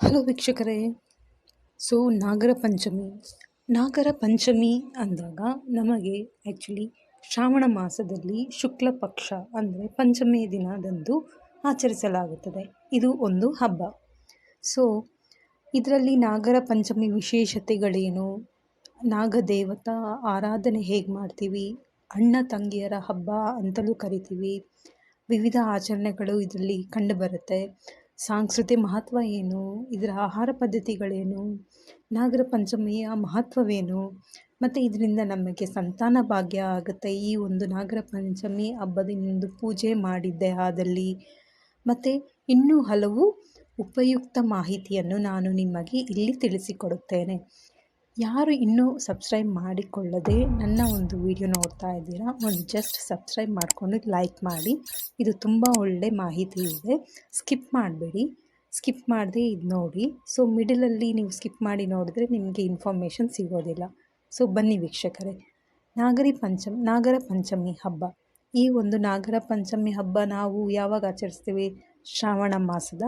Hello ವೀಕ್ಷಕರೇ, so Nagara Panchami. Nagara Panchami ಅಂದಾಗ ನಮಗೆ ಆ್ಯಕ್ಚುಲಿ ಶ್ರಾವಣ ಮಾಸದಲ್ಲಿ ಶುಕ್ಲ ಪಕ್ಷ ಅಂದರೆ ಪಂಚಮಿ ದಿನದಂದು ಆಚರಿಸಲಾಗುತ್ತದೆ. ಇದು ಒಂದು ಹಬ್ಬ. ಸೊ ಇದರಲ್ಲಿ ನಾಗರ ಪಂಚಮಿ ವಿಶೇಷತೆಗಳೇನು? ನಾಗದೇವತಾ ಆರಾಧನೆ ಹೇಗೆ ಮಾಡ್ತೀವಿ? ಅಣ್ಣ ತಂಗಿಯರ ಹಬ್ಬ ಅಂತಲೂ ಕರಿತೀವಿ. ವಿವಿಧ ಆಚರಣೆಗಳು ಇದರಲ್ಲಿ ಕಂಡುಬರುತ್ತೆ ಸಾಂಸ್ಕೃತಿಕ ಮಹತ್ವ ಏನು? ಇದರ ಆಹಾರ ಪದ್ಧತಿಗಳೇನು? ನಾಗರ ಪಂಚಮಿಯ ಮಹತ್ವವೇನು? ಮತ್ತು ಇದರಿಂದ ನಮಗೆ ಸಂತಾನ ಭಾಗ್ಯ ಆಗುತ್ತೆ. ಈ ಒಂದು ನಾಗರ ಪಂಚಮಿ ಹಬ್ಬದಿಂದು ಪೂಜೆ ಮಾಡಿದ್ದೆ ಆದಲ್ಲಿ. ಮತ್ತು ಇನ್ನೂ ಹಲವು ಉಪಯುಕ್ತ ಮಾಹಿತಿಯನ್ನು ನಾನು ನಿಮಗೆ ಇಲ್ಲಿ ತಿಳಿಸಿಕೊಡುತ್ತೇನೆ. ಯಾರು ಇನ್ನೂ ಸಬ್ಸ್ಕ್ರೈಬ್ ಮಾಡಿಕೊಳ್ಳದೆ ನನ್ನ ಒಂದು ವಿಡಿಯೋ ನೋಡ್ತಾ ಇದ್ದೀರಾ, ಒಂದು ಜಸ್ಟ್ ಸಬ್ಸ್ಕ್ರೈಬ್ ಮಾಡಿಕೊಂಡು ಲೈಕ್ ಮಾಡಿ. ಇದು ತುಂಬ ಒಳ್ಳೆ ಮಾಹಿತಿ ಇದೆ. ಸ್ಕಿಪ್ ಮಾಡಬೇಡಿ. ಸ್ಕಿಪ್ ಮಾಡದೆ ಇದು ನೋಡಿ. ಸೊ ಮಿಡಲಲ್ಲಿ ನೀವು ಸ್ಕಿಪ್ ಮಾಡಿ ನೋಡಿದ್ರೆ ನಿಮಗೆ ಇನ್ಫಾರ್ಮೇಷನ್ ಸಿಗೋದಿಲ್ಲ. ಸೊ ಬನ್ನಿ ವೀಕ್ಷಕರೇ. ನಾಗರಿ ಪಂಚಮಿ, ನಾಗರ ಪಂಚಮಿ ಹಬ್ಬ. ಈ ಒಂದು ನಾಗರ ಪಂಚಮಿ ಹಬ್ಬ ನಾವು ಯಾವಾಗ ಆಚರಿಸ್ತೀವಿ? ಶ್ರಾವಣ ಮಾಸದ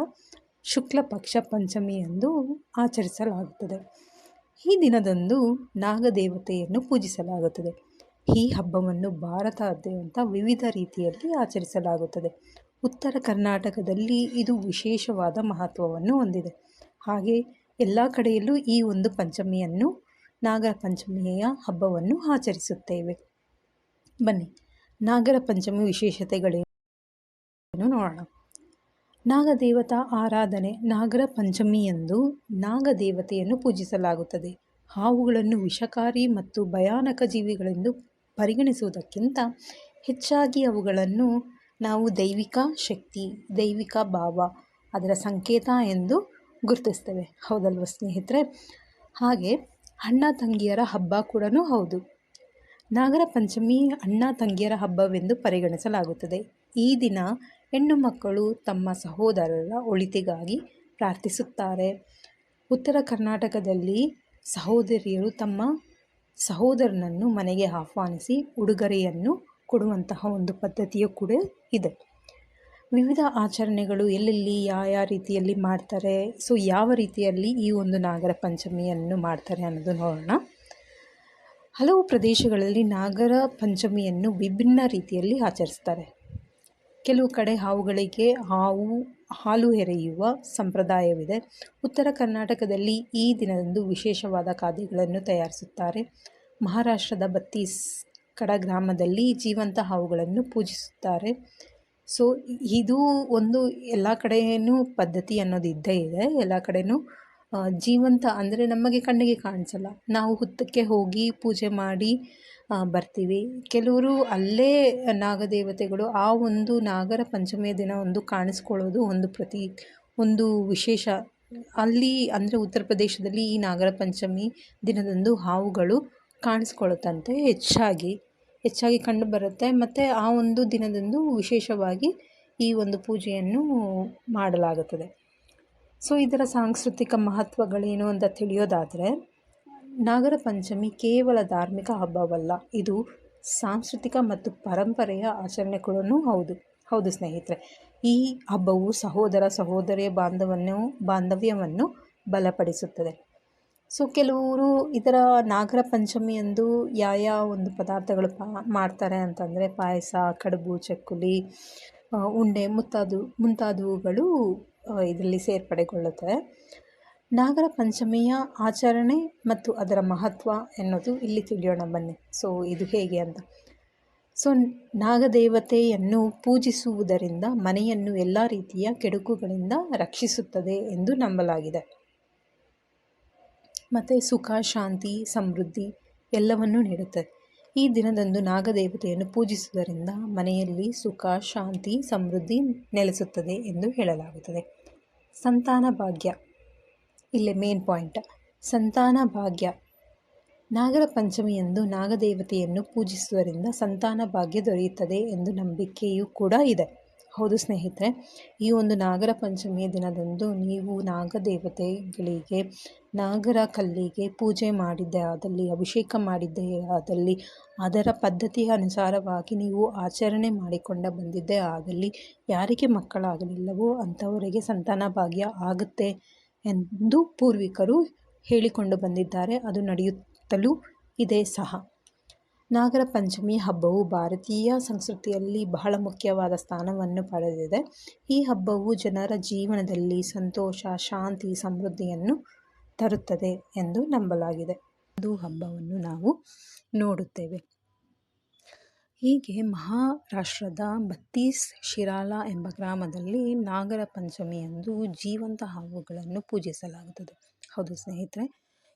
ಶುಕ್ಲ ಪಕ್ಷ ಪಂಚಮಿ ಎಂದು ಆಚರಿಸಲಾಗುತ್ತದೆ. ಈ ದಿನದಂದು ನಾಗದೇವತೆಯನ್ನು ಪೂಜಿಸಲಾಗುತ್ತದೆ. ಈ ಹಬ್ಬವನ್ನು ಭಾರತಾದ್ಯಂತ ವಿವಿಧ ರೀತಿಯಲ್ಲಿ ಆಚರಿಸಲಾಗುತ್ತದೆ. ಉತ್ತರ ಕರ್ನಾಟಕದಲ್ಲಿ ಇದು ವಿಶೇಷವಾದ ಮಹತ್ವವನ್ನು ಹೊಂದಿದೆ. ಹಾಗೆ ಎಲ್ಲ ಕಡೆಯಲ್ಲೂ ಈ ಒಂದು ಪಂಚಮಿಯನ್ನು, ನಾಗರ ಪಂಚಮಿಯ ಹಬ್ಬವನ್ನು ಆಚರಿಸುತ್ತೇವೆ. ಬನ್ನಿ, ನಾಗರ ಪಂಚಮಿ ವಿಶೇಷತೆಗಳೇನು ನೋಡೋಣ. ನಾಗದೇವತಾ ಆರಾಧನೆ ನಾಗರ ಪಂಚಮಿಯಂದು ನಾಗದೇವತೆಯನ್ನು ಪೂಜಿಸಲಾಗುತ್ತದೆ. ಹಾವುಗಳನ್ನು ವಿಷಕಾರಿ ಮತ್ತು ಭಯಾನಕ ಜೀವಿಗಳೆಂದು ಪರಿಗಣಿಸುವುದಕ್ಕಿಂತ ಹೆಚ್ಚಾಗಿ ಅವುಗಳನ್ನು ನಾವು ದೈವಿಕ ಶಕ್ತಿ, ದೈವಿಕ ಭಾವ, ಅದರ ಸಂಕೇತ ಎಂದು ಗುರುತಿಸ್ತೇವೆ. ಹೌದಲ್ವ ಸ್ನೇಹಿತರೆ? ಹಾಗೆ ಅಣ್ಣ ತಂಗಿಯರ ಹಬ್ಬ ಕೂಡ ಹೌದು. ನಾಗರ ಪಂಚಮಿ ಅಣ್ಣ ತಂಗಿಯರ ಹಬ್ಬವೆಂದು ಪರಿಗಣಿಸಲಾಗುತ್ತದೆ. ಈ ದಿನ ಹೆಣ್ಣು ಮಕ್ಕಳು ತಮ್ಮ ಸಹೋದರರ ಒಳಿತಿಗಾಗಿ ಪ್ರಾರ್ಥಿಸುತ್ತಾರೆ. ಉತ್ತರ ಕರ್ನಾಟಕದಲ್ಲಿ ಸಹೋದರಿಯರು ತಮ್ಮ ಸಹೋದರನನ್ನು ಮನೆಗೆ ಆಹ್ವಾನಿಸಿ ಉಡುಗೊರೆಯನ್ನು ಕೊಡುವಂತಹ ಒಂದು ಪದ್ಧತಿಯು ಕೂಡ ಇದೆ. ವಿವಿಧ ಆಚರಣೆಗಳು ಎಲ್ಲೆಲ್ಲಿ, ಯಾವ ರೀತಿಯಲ್ಲಿ ಮಾಡ್ತಾರೆ, ಸೊ ಯಾವ ರೀತಿಯಲ್ಲಿ ಈ ಒಂದು ನಾಗರ ಪಂಚಮಿಯನ್ನು ಮಾಡ್ತಾರೆ ಅನ್ನೋದು ನೋಡೋಣ. ಹಲವು ಪ್ರದೇಶಗಳಲ್ಲಿ ನಾಗರ ಪಂಚಮಿಯನ್ನು ವಿಭಿನ್ನ ರೀತಿಯಲ್ಲಿ ಆಚರಿಸ್ತಾರೆ. ಕೆಲವು ಕಡೆ ಹಾವುಗಳಿಗೆ ಹಾವು, ಹಾಲು ಎರೆಯುವ ಸಂಪ್ರದಾಯವಿದೆ. ಉತ್ತರ ಕರ್ನಾಟಕದಲ್ಲಿ ಈ ದಿನದಂದು ವಿಶೇಷವಾದ ಖಾದ್ಯಗಳನ್ನು ತಯಾರಿಸುತ್ತಾರೆ. ಮಹಾರಾಷ್ಟ್ರದ ಬತ್ತೀಸ್ ಕಡ ಗ್ರಾಮದಲ್ಲಿ ಜೀವಂತ ಹಾವುಗಳನ್ನು ಪೂಜಿಸುತ್ತಾರೆ. ಸೊ, ಇದು ಒಂದು ಎಲ್ಲ ಕಡೆಯೂ ಪದ್ಧತಿ ಅನ್ನೋದು ಇದ್ದೇ ಇದೆ. ಎಲ್ಲ ಕಡೆಯೂ ಜೀವಂತ ಅಂದರೆ ನಮಗೆ ಕಣ್ಣಿಗೆ ಕಾಣಿಸಲ್ಲ. ನಾವು ಹುತ್ತಕ್ಕೆ ಹೋಗಿ ಪೂಜೆ ಮಾಡಿ ಬರ್ತೀವಿ. ಕೆಲವರು ಅಲ್ಲೇ ನಾಗದೇವತೆಗಳು ಆ ಒಂದು ನಾಗರ ಪಂಚಮಿಯ ದಿನ ಒಂದು ಕಾಣಿಸ್ಕೊಳ್ಳೋದು ಒಂದು ಪ್ರತಿ, ಒಂದು ವಿಶೇಷ. ಅಲ್ಲಿ ಅಂದರೆ ಉತ್ತರ ಪ್ರದೇಶದಲ್ಲಿ ಈ ನಾಗರ ಪಂಚಮಿ ದಿನದಂದು ಹಾವುಗಳು ಕಾಣಿಸ್ಕೊಳ್ಳುತ್ತಂತೆ ಹೆಚ್ಚಾಗಿ. ಹೆಚ್ಚಾಗಿ ಕಂಡು ಬರುತ್ತೆ. ಮತ್ತು ಆ ಒಂದು ದಿನದಂದು ವಿಶೇಷವಾಗಿ ಈ ಒಂದು ಪೂಜೆಯನ್ನು ಮಾಡಲಾಗುತ್ತದೆ. ಸೊ, ಇದರ ಸಾಂಸ್ಕೃತಿಕ ಮಹತ್ವಗಳೇನು ಅಂತ ತಿಳಿಯೋದಾದರೆ, ನಾಗರ ಪಂಚಮಿ ಕೇವಲ ಧಾರ್ಮಿಕ ಹಬ್ಬವಲ್ಲ, ಇದು ಸಾಂಸ್ಕೃತಿಕ ಮತ್ತು ಪರಂಪರೆಯ ಆಚರಣೆ ಕೂಡ ಹೌದು. ಹೌದು ಸ್ನೇಹಿತರೆ, ಈ ಹಬ್ಬವು ಸಹೋದರ ಸಹೋದರಿಯ ಬಾಂಧವನ್ನು, ಬಾಂಧವ್ಯವನ್ನು ಬಲಪಡಿಸುತ್ತದೆ. ಸೊ, ಕೆಲವರು ಇದರ ನಾಗರ ಪಂಚಮಿಯಂದು ಯಾವ ಯಾವ ಒಂದು ಪದಾರ್ಥಗಳು ಪಾ, ಮಾಡ್ತಾರೆ ಅಂತಂದರೆ, ಪಾಯಸ, ಕಡುಬು, ಚಕ್ಕುಲಿ ಉಂಡೆ ಮುಂತಾದವು ಮುಂತಾದವುಗಳು ಇದರಲ್ಲಿ ಸೇರ್ಪಡೆಗೊಳ್ಳುತ್ತದೆ ನಾಗರ ಪಂಚಮಿಯ ಆಚರಣೆ ಮತ್ತು ಅದರ ಮಹತ್ವ ಎನ್ನುವುದು ಇಲ್ಲಿ ತಿಳಿಯೋಣ, ಬನ್ನಿ. ಸೊ, ಇದು ಹೇಗೆ ಅಂತ. ಸೊ, ನಾಗದೇವತೆಯನ್ನು ಪೂಜಿಸುವುದರಿಂದ, ಮನೆಯನ್ನು ಎಲ್ಲ ರೀತಿಯ ಕೆಡುಕುಗಳಿಂದ ರಕ್ಷಿಸುತ್ತದೆ ಎಂದು ನಂಬಲಾಗಿದೆ. ಮತ್ತು ಸುಖ, ಶಾಂತಿ, ಸಮೃದ್ಧಿ ಎಲ್ಲವನ್ನೂ ನೀಡುತ್ತದೆ ಈ ದಿನದಂದು ನಾಗದೇವತೆಯನ್ನು ಪೂಜಿಸುವುದರಿಂದ ಮನೆಯಲ್ಲಿ ಸುಖ, ಶಾಂತಿ, ಸಮೃದ್ಧಿ ನೆಲೆಸುತ್ತದೆ ಎಂದು ಹೇಳಲಾಗುತ್ತದೆ. ಸಂತಾನ ಭಾಗ್ಯ. ಇಲ್ಲೇ ಮೇನ್ ಪಾಯಿಂಟ್ ಸಂತಾನ ಭಾಗ್ಯ. ನಾಗರ ಪಂಚಮಿಯಂದು ನಾಗದೇವತೆಯನ್ನು ಪೂಜಿಸುವುದರಿಂದ ಸಂತಾನ ಭಾಗ್ಯ ದೊರೆಯುತ್ತದೆ ಎಂದು ನಂಬಿಕೆಯೂ ಕೂಡ ಇದೆ. ಹೌದು ಸ್ನೇಹಿತರೆ, ಈ ಒಂದು ನಾಗರ ಪಂಚಮಿಯ ದಿನದಂದು ನೀವು ನಾಗದೇವತೆಗಳಿಗೆ, ನಾಗರ ಕಲ್ಲಿಗೆ ಪೂಜೆ ಮಾಡಿದ್ದೇ ಆದಲ್ಲಿ, ಅಭಿಷೇಕ ಮಾಡಿದ್ದೇ ಆದಲ್ಲಿ, ಅದರ ಪದ್ಧತಿಯ ಅನುಸಾರವಾಗಿ ನೀವು ಆಚರಣೆ ಮಾಡಿಕೊಂಡ ಬಂದಿದ್ದೇ ಆದಲ್ಲಿ ಯಾರಿಗೆ ಮಕ್ಕಳಾಗಲಿಲ್ಲವೋ ಅಂಥವರಿಗೆ ಸಂತಾನ ಭಾಗ್ಯ ಆಗುತ್ತೆ ಎಂದು ಪೂರ್ವಿಕರು ಹೇಳಿಕೊಂಡು ಬಂದಿದ್ದಾರೆ. ಅದು ನಡೆಯುತ್ತಲೂ ಇದೆ ಸಹ. ನಾಗರ ಪಂಚಮಿ ಹಬ್ಬವು ಭಾರತೀಯ ಸಂಸ್ಕೃತಿಯಲ್ಲಿ ಬಹಳ ಮುಖ್ಯವಾದ ಸ್ಥಾನವನ್ನು ಪಡೆದಿದೆ. ಈ ಹಬ್ಬವು ಜನರ ಜೀವನದಲ್ಲಿ ಸಂತೋಷ, ಶಾಂತಿ, ಸಮೃದ್ಧಿಯನ್ನು ತರುತ್ತದೆ ಎಂದು ನಂಬಲಾಗಿದೆ. ಒಂದು ಹಬ್ಬವನ್ನು ನಾವು ನೋಡುತ್ತೇವೆ. ಹೀಗೆ ಮಹಾರಾಷ್ಟ್ರದ ಬತ್ತೀಸ್ ಶಿರಾಲ ಎಂಬ ಗ್ರಾಮದಲ್ಲಿ ನಾಗರ ಪಂಚಮಿಯಂದು ಜೀವಂತ ಹಾವುಗಳನ್ನು ಪೂಜಿಸಲಾಗುತ್ತದೆ. ಹೌದು ಸ್ನೇಹಿತರೆ,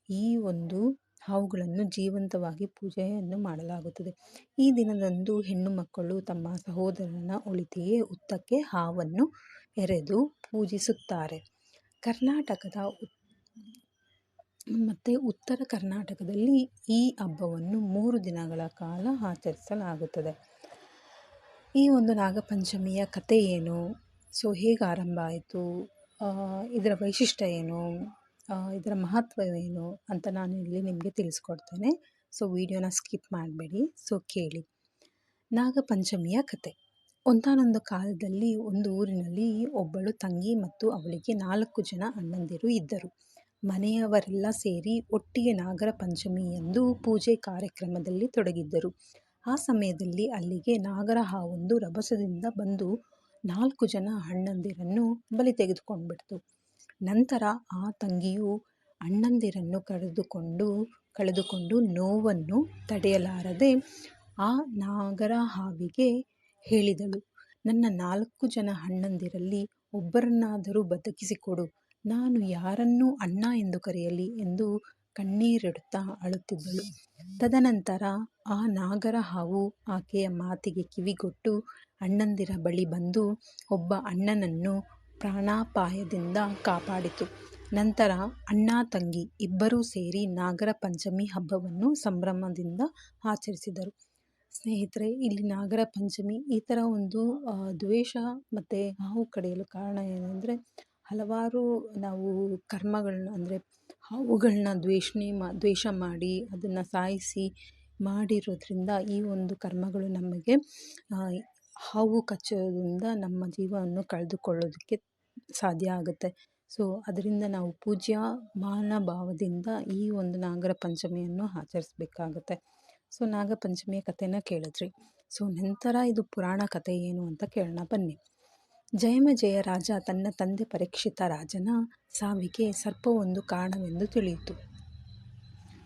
ಈ ಒಂದು ಹಾವುಗಳನ್ನು ಜೀವಂತವಾಗಿ ಪೂಜೆಯನ್ನು ಮಾಡಲಾಗುತ್ತದೆ. ಈ ದಿನದಂದು ಹೆಣ್ಣು ಮಕ್ಕಳು ತಮ್ಮ ಸಹೋದರನ ಒಳಿತಿಗೆ ಉತ್ತಕ್ಕೆ ಹಾವನ್ನು ಎರೆದು ಪೂಜಿಸುತ್ತಾರೆ. ಕರ್ನಾಟಕದ ಮತ್ತು ಉತ್ತರ ಕರ್ನಾಟಕದಲ್ಲಿ ಈ ಹಬ್ಬವನ್ನು ಮೂರು ದಿನಗಳ ಕಾಲ ಆಚರಿಸಲಾಗುತ್ತದೆ. ಈ ಒಂದು ನಾಗಪಂಚಮಿಯ ಕಥೆ ಏನು? ಸೊ, ಹೇಗೆ ಆರಂಭ ಆಯಿತು? ಇದರ ವೈಶಿಷ್ಟ್ಯ ಏನು? ಇದರ ಮಹತ್ವವೇನು ಅಂತ ನಾನು ಇಲ್ಲಿ ನಿಮಗೆ ತಿಳಿಸ್ಕೊಡ್ತೇನೆ. ಸೊ ವಿಡಿಯೋನ ಸ್ಕಿಪ್ ಮಾಡಬೇಡಿ. ಸೊ ಕೇಳಿ. ನಾಗಪಂಚಮಿಯ ಕತೆ. ಒಂದಾನೊಂದು ಕಾಲದಲ್ಲಿ ಒಂದು ಊರಿನಲ್ಲಿ ಒಬ್ಬಳು ತಂಗಿ ಮತ್ತು ಅವಳಿಗೆ ನಾಲ್ಕು ಜನ ಅಣ್ಣಂದಿರು ಇದ್ದರು. ಮನೆಯವರೆಲ್ಲ ಸೇರಿ ಒಟ್ಟಿಗೆ ನಾಗರ ಪಂಚಮಿ ಎಂದು ಪೂಜೆ ಕಾರ್ಯಕ್ರಮದಲ್ಲಿ ತೊಡಗಿದ್ದರು. ಆ ಸಮಯದಲ್ಲಿ ಅಲ್ಲಿಗೆ ನಾಗರ ಹಾವೊಂದು ರಭಸದಿಂದ ಬಂದು ನಾಲ್ಕು ಜನ ಅಣ್ಣಂದಿರನ್ನು ಬಲಿ ತೆಗೆದುಕೊಂಡ್ಬಿಡ್ತು. ನಂತರ ಆ ತಂಗಿಯು ಅಣ್ಣಂದಿರನ್ನು ಕಳೆದುಕೊಂಡು ಕಳೆದುಕೊಂಡು ನೋವನ್ನು ತಡೆಯಲಾರದೆ ಆ ನಾಗರ ಹಾವಿಗೆ ಹೇಳಿದಳು, ನನ್ನ ನಾಲ್ಕು ಜನ ಅಣ್ಣಂದಿರಲ್ಲಿ ಒಬ್ಬರನ್ನಾದರೂ ಬದುಕಿಸಿಕೊಡು, ನಾನು ಯಾರನ್ನು ಅಣ್ಣ ಎಂದು ಕರೆಯಲಿ? ಎಂದು ಕಣ್ಣೀರಿಡುತ್ತಾ ಅಳುತ್ತಿದ್ದಳು. ತದನಂತರ ಆ ನಾಗರ ಹಾವು ಆಕೆಯ ಮಾತಿಗೆ ಕಿವಿಗೊಟ್ಟು ಅಣ್ಣಂದಿರ ಬಳಿ ಬಂದು, ಒಬ್ಬ ಅಣ್ಣನನ್ನು ಪ್ರಾಣಾಪಾಯದಿಂದ ಕಾಪಾಡಿತು. ನಂತರ ಅಣ್ಣ, ತಂಗಿ ಇಬ್ಬರೂ ಸೇರಿ ನಾಗರ ಪಂಚಮಿ ಹಬ್ಬವನ್ನು ಸಂಭ್ರಮದಿಂದ ಆಚರಿಸಿದರು. ಸ್ನೇಹಿತರೆ, ಇಲ್ಲಿ ನಾಗರ ಪಂಚಮಿ ಈ ಥರ ಒಂದು ದ್ವೇಷ ಮತ್ತು ಹಾವು ಕಡಿಯಲು ಕಾರಣ ಏನಂದರೆ ಹಲವಾರು ನಾವು ಕರ್ಮಗಳನ್ನ, ಅಂದರೆ ಹಾವುಗಳನ್ನ ದ್ವೇಷಣೆ ಮಾ, ದ್ವೇಷ ಮಾಡಿ ಅದನ್ನು ಸಾಯಿಸಿ ಮಾಡಿರೋದ್ರಿಂದ ಈ ಒಂದು ಕರ್ಮಗಳು ನಮಗೆ ಹಾವು ಕಚ್ಚೋದ್ರಿಂದ ನಮ್ಮ ಜೀವವನ್ನು ಕಳೆದುಕೊಳ್ಳೋದಕ್ಕೆ ಸಾಧ್ಯ ಆಗುತ್ತೆ. ಸೊ, ಅದರಿಂದ ನಾವು ಪೂಜ್ಯ ಭಾವದಿಂದ ಈ ಒಂದು ನಾಗರ ಪಂಚಮಿಯನ್ನು ಆಚರಿಸ್ಬೇಕಾಗತ್ತೆ. ಸೊ, ನಾಗ ಪಂಚಮಿಯ ಕಥೆನ ಕೇಳಿದ್ರಿ. ಸೊ, ನಂತರ ಇದು ಪುರಾಣ ಕಥೆ ಏನು ಅಂತ ಕೇಳೋಣ ಬನ್ನಿ. ಜಯಮ ಜಯ ರಾಜ ತನ್ನ ತಂದೆ ಪರೀಕ್ಷಿತ ರಾಜನ ಸಾವಿಗೆ ಸರ್ಪ ಒಂದು ಕಾರಣವೆಂದು ತಿಳಿಯಿತು.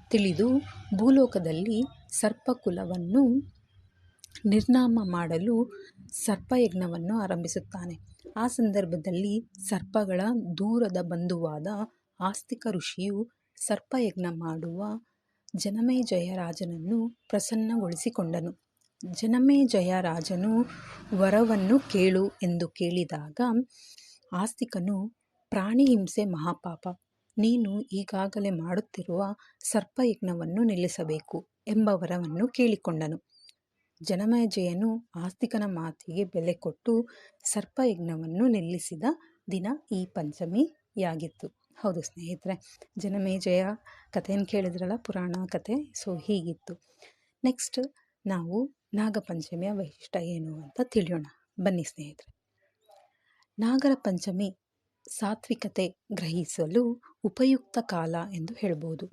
ತಿಳಿದು ಭೂಲೋಕದಲ್ಲಿ ಸರ್ಪಕುಲವನ್ನು ನಿರ್ನಾಮ ಮಾಡಲು ಸರ್ಪಯಜ್ಞವನ್ನು ಆರಂಭಿಸುತ್ತಾನೆ. ಆ ಸಂದರ್ಭದಲ್ಲಿ ಸರ್ಪಗಳ ದೂರದ ಬಂಧುವಾದ ಆಸ್ತಿಕ ಋಷಿಯು ಸರ್ಪಯಜ್ಞ ಮಾಡುವ ಜನಮೇಜಯ ರಾಜನನ್ನು ಪ್ರಸನ್ನಗೊಳಿಸಿಕೊಂಡನು. ಜನಮೇಜಯ ರಾಜನು ವರವನ್ನು ಕೇಳು ಎಂದು ಕೇಳಿದಾಗ ಆಸ್ತಿಕನು ಪ್ರಾಣಿ ಹಿಂಸೆ ಮಹಾಪಾಪ, ನೀನು ಈಗಾಗಲೇ ಮಾಡುತ್ತಿರುವ ಸರ್ಪಯಜ್ಞವನ್ನು ನಿಲ್ಲಿಸಬೇಕು ಎಂಬ ವರವನ್ನು ಕೇಳಿಕೊಂಡನು. ಜನಮೇಜಯನು ಆಸ್ತಿಕನ ಮಾತಿಗೆ ಬೆಲೆ ಕೊಟ್ಟು ಸರ್ಪಯಜ್ಞವನ್ನು ನಿಲ್ಲಿಸಿದ ದಿನ ಈ ಪಂಚಮಿಯಾಗಿತ್ತು. ಹೌದು ಸ್ನೇಹಿತರೆ, ಜನಮೇಜಯ ಕಥೆಯನ್ನು ಕೇಳಿದ್ರಲ್ಲ, ಪುರಾಣ ಕಥೆ? ಸೊ, ಹೀಗಿತ್ತು. ನೆಕ್ಸ್ಟ್ ನಾವು ನಾಗಪಂಚಮಿಯ ವೈಶಿಷ್ಟ್ಯ ಏನು ಅಂತ ತಿಳಿಯೋಣ. ಬನ್ನಿ ಸ್ನೇಹಿತರೆ. ನಾಗರ ಪಂಚಮಿ ಸಾತ್ವಿಕತೆ ಗ್ರಹಿಸಲು ಉಪಯುಕ್ತ ಕಾಲ ಎಂದು ಹೇಳ್ಬೋದು.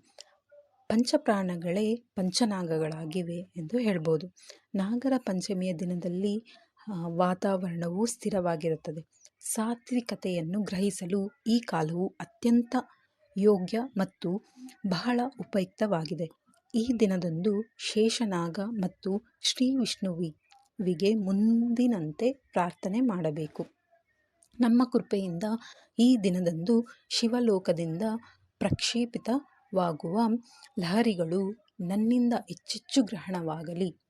ಪಂಚಪ್ರಾಣಗಳೇ ಪಂಚನಾಗಗಳಾಗಿವೆ ಎಂದು ಹೇಳ್ಬೋದು. ನಾಗರ ಪಂಚಮಿಯ ದಿನದಲ್ಲಿ ವಾತಾವರಣವು ಸ್ಥಿರವಾಗಿರುತ್ತದೆ. ಸಾತ್ವಿಕತೆಯನ್ನು ಗ್ರಹಿಸಲು ಈ ಕಾಲವು ಅತ್ಯಂತ ಯೋಗ್ಯ ಮತ್ತು ಬಹಳ ಉಪಯುಕ್ತವಾಗಿದೆ. ಈ ದಿನದಂದು ಶೇಷನಾಗ ಮತ್ತು ಶ್ರೀ ವಿಷ್ಣುವಿಗೆ ಮುಂದಿನಂತೆ ಪ್ರಾರ್ಥನೆ ಮಾಡಬೇಕು. ನಮ್ಮ ಕೃಪೆಯಿಂದ ಈ ದಿನದಂದು ಶಿವಲೋಕದಿಂದ ಪ್ರಕ್ಷೇಪಿತವಾಗುವ ಲಹರಿಗಳು ನನ್ನಿಂದ ಹೆಚ್ಚೆಚ್ಚು ಗ್ರಹಣವಾಗಲಿ.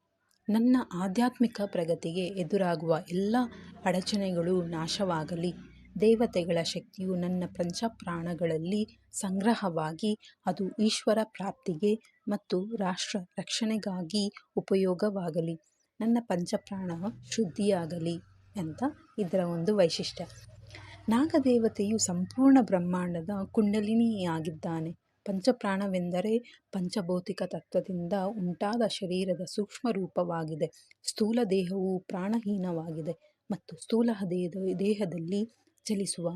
ನನ್ನ ಆಧ್ಯಾತ್ಮಿಕ ಪ್ರಗತಿಗೆ ಎದುರಾಗುವ ಎಲ್ಲ ಅಡಚಣೆಗಳು ನಾಶವಾಗಲಿ. ದೇವತೆಗಳ ಶಕ್ತಿಯು ನನ್ನ ಪಂಚಪ್ರಾಣಗಳಲ್ಲಿ ಸಂಗ್ರಹವಾಗಿ ಅದು ಈಶ್ವರ ಪ್ರಾಪ್ತಿಗೆ ಮತ್ತು ರಾಷ್ಟ್ರ ರಕ್ಷಣೆಗಾಗಿ ಉಪಯೋಗವಾಗಲಿ. ನನ್ನ ಪಂಚಪ್ರಾಣ ಶುದ್ಧಿಯಾಗಲಿ ಅಂತ ಇದರ ಒಂದು ವೈಶಿಷ್ಟ್ಯ. ನಾಗದೇವತೆಯು ಸಂಪೂರ್ಣ ಬ್ರಹ್ಮಾಂಡದ ಕುಂಡಲಿನಿಯಾಗಿದ್ದಾನೆ. ಪಂಚಪ್ರಾಣವೆಂದರೆ ಪಂಚಭೌತಿಕ ತತ್ವದಿಂದ ಉಂಟಾದ ಶರೀರದ ಸೂಕ್ಷ್ಮ ರೂಪವಾಗಿದೆ ಸ್ಥೂಲ ದೇಹವು ಪ್ರಾಣಹೀನವಾಗಿದೆ ಮತ್ತು ಸ್ಥೂಲ ದೇಹದ, ದೇಹದಲ್ಲಿ ಚಲಿಸುವ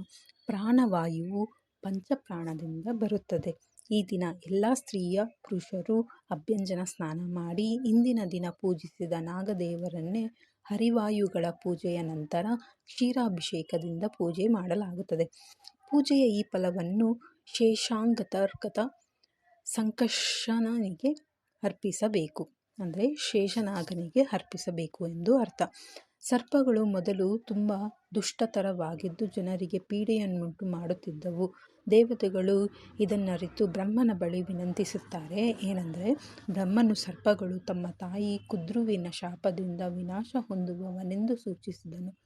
ಪ್ರಾಣವಾಯುವು ಪಂಚಪ್ರಾಣದಿಂದ ಬರುತ್ತದೆ. ಈ ದಿನ ಎಲ್ಲ ಸ್ತ್ರೀಯ ಪುರುಷರು ಅಭ್ಯಂಜನ ಸ್ನಾನ ಮಾಡಿ ಇಂದಿನ ದಿನ ಪೂಜಿಸಿದ ನಾಗದೇವರನ್ನೇ ಹರಿವಾಯುಗಳ ಪೂಜೆಯ ನಂತರ ಕ್ಷೀರಾಭಿಷೇಕದಿಂದ ಪೂಜೆ ಮಾಡಲಾಗುತ್ತದೆ. ಪೂಜೆಯ ಈ ಫಲವನ್ನು ಶೇಷಾಂಗತರ್ಗತ ಸಂಕರ್ಷಣನಿಗೆ ಅರ್ಪಿಸಬೇಕು. ಅಂದರೆ ಶೇಷನಾಗನಿಗೆ ಅರ್ಪಿಸಬೇಕು ಎಂದು ಅರ್ಥ. ಸರ್ಪಗಳು ಮೊದಲು ತುಂಬ ದುಷ್ಟತರವಾಗಿದ್ದು ಜನರಿಗೆ ಪೀಡೆಯನ್ನುಂಟು ಮಾಡುತ್ತಿದ್ದವು. ದೇವತೆಗಳು ಇದನ್ನರಿತು ಬ್ರಹ್ಮನ ಬಳಿ ವಿನಂತಿಸುತ್ತಾರೆ. ಏನಂದರೆ, ಬ್ರಹ್ಮನು ಸರ್ಪಗಳು ತಮ್ಮ ತಾಯಿ ಕುದ್ರುವಿನ ಶಾಪದಿಂದ ವಿನಾಶ ಹೊಂದುವವನೆಂದು ಸೂಚಿಸಿದನು.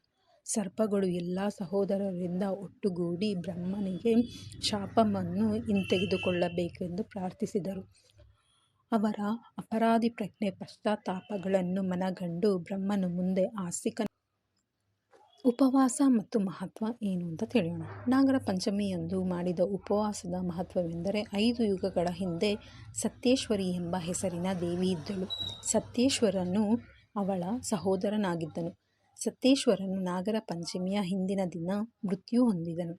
ಸರ್ಪಗಳು ಎಲ್ಲ ಸಹೋದರರಿಂದ ಒಟ್ಟುಗೂಡಿ ಬ್ರಹ್ಮನಿಗೆ ಶಾಪವನ್ನು ಹಿಂತೆಗೆದುಕೊಳ್ಳಬೇಕೆಂದು ಪ್ರಾರ್ಥಿಸಿದರು. ಅವರ ಅಪರಾಧಿ ಪ್ರಜ್ಞೆ ಪಶ್ಚಾತ್ತಾಪಗಳನ್ನು ಮನಗಂಡು ಬ್ರಹ್ಮನು ಮುಂದೆ ಆಸಿಕ ಉಪವಾಸ ಮತ್ತು ಮಹತ್ವ ಏನು ಅಂತ ತಿಳಿಯೋಣ. ನಾಗರ ಪಂಚಮಿಯಂದು ಮಾಡಿದ ಉಪವಾಸದ ಮಹತ್ವವೆಂದರೆ ಐದು ಯುಗಗಳ ಹಿಂದೆ ಸತ್ಯೇಶ್ವರಿ ಎಂಬ ಹೆಸರಿನ ದೇವಿ ಇದ್ದಳು. ಸತ್ಯೇಶ್ವರನು ಅವಳ ಸಹೋದರನಾಗಿದ್ದನು. ಸತ್ಯೇಶ್ವರನು ನಾಗರ ಪಂಚಮಿಯ ಹಿಂದಿನ ದಿನ ಮೃತ್ಯು ಹೊಂದಿದನು.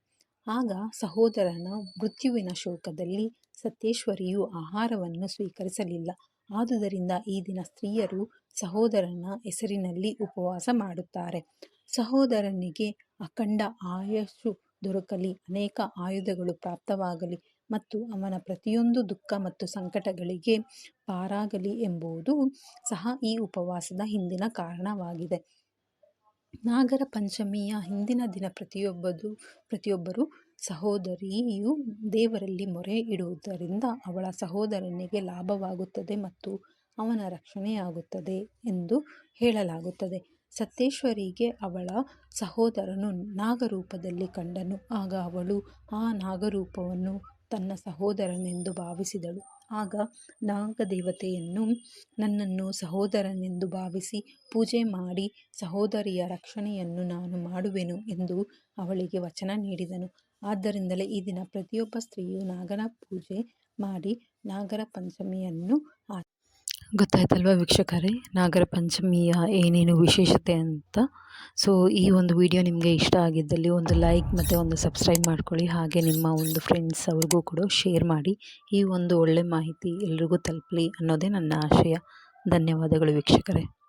ಆಗ ಸಹೋದರನ ಮೃತ್ಯುವಿನ ಶೋಕದಲ್ಲಿ ಸತ್ಯೇಶ್ವರಿಯು ಆಹಾರವನ್ನು ಸ್ವೀಕರಿಸಲಿಲ್ಲ. ಆದುದರಿಂದ ಈ ದಿನ ಸ್ತ್ರೀಯರು ಸಹೋದರನ ಹೆಸರಿನಲ್ಲಿ ಉಪವಾಸ ಮಾಡುತ್ತಾರೆ. ಸಹೋದರನಿಗೆ ಅಖಂಡ ಆಯಸ್ಸು ದೊರಕಲಿ, ಅನೇಕ ಆಯುಧಗಳು ಪ್ರಾಪ್ತವಾಗಲಿ ಮತ್ತು ಅವನ ಪ್ರತಿಯೊಂದು ದುಃಖ ಮತ್ತು ಸಂಕಟಗಳಿಗೆ ಪಾರಾಗಲಿ ಎಂಬುದು ಸಹ ಈ ಉಪವಾಸದ ಹಿಂದಿನ ಕಾರಣವಾಗಿದೆ. ನಾಗರ ಪಂಚಮಿಯ ಹಿಂದಿನ ದಿನ ಪ್ರತಿಯೊಬ್ಬದು, ಪ್ರತಿಯೊಬ್ಬರು ಸಹೋದರಿಯು ದೇವರಲ್ಲಿ ಮೊರೆ ಇಡುವುದರಿಂದ ಅವಳ ಸಹೋದರನಿಗೆ ಲಾಭವಾಗುತ್ತದೆ ಮತ್ತು ಅವನ ರಕ್ಷಣೆಯಾಗುತ್ತದೆ ಎಂದು ಹೇಳಲಾಗುತ್ತದೆ. ಸತ್ಯೇಶ್ವರಿಗೆ ಅವಳ ಸಹೋದರನು ನಾಗರೂಪದಲ್ಲಿ ಕಂಡನು, ಆಗ ಅವಳು ಆ ನಾಗರೂಪವನ್ನು ತನ್ನ ಸಹೋದರನೆಂದು ಭಾವಿಸಿದಳು. ಆಗ ನಾಗದೇವತೆಯನ್ನು ನನ್ನನ್ನು ಸಹೋದರನೆಂದು ಭಾವಿಸಿ ಪೂಜೆ ಮಾಡಿ ಸಹೋದರಿಯ ರಕ್ಷಣೆಯನ್ನು ನಾನು ಮಾಡುವೆನು ಎಂದು ಅವಳಿಗೆ ವಚನ ನೀಡಿದನು. ಆದ್ದರಿಂದಲೇ ಈ ದಿನ ಪ್ರತಿಯೊಬ್ಬ ಸ್ತ್ರೀಯು ನಾಗನ ಪೂಜೆ ಮಾಡಿ ನಾಗರ ಪಂಚಮಿಯನ್ನು ಆ ಗೊತ್ತಾಯ್ತಲ್ವ ವೀಕ್ಷಕರೇ? ನಾಗರ ಪಂಚಮಿಯ ಏನೇನು ವಿಶೇಷತೆ ಅಂತ. ಸೊ ಈ ಒಂದು ವಿಡಿಯೋ ನಿಮಗೆ ಇಷ್ಟ ಆಗಿದ್ದಲ್ಲಿ ಒಂದು ಲೈಕ್ ಮತ್ತು ಒಂದು ಸಬ್ಸ್ಕ್ರೈಬ್ ಮಾಡ್ಕೊಳ್ಳಿ. ಹಾಗೆ ನಿಮ್ಮ ಒಂದು ಫ್ರೆಂಡ್ಸ್ ಅವ್ರಿಗೂ ಕೂಡ ಶೇರ್ ಮಾಡಿ. ಈ ಒಂದು ಒಳ್ಳೆ ಮಾಹಿತಿ ಎಲ್ರಿಗೂ ತಲುಪಲಿ ಅನ್ನೋದೇ ನನ್ನ ಆಶಯ. ಧನ್ಯವಾದಗಳು ವೀಕ್ಷಕರೇ.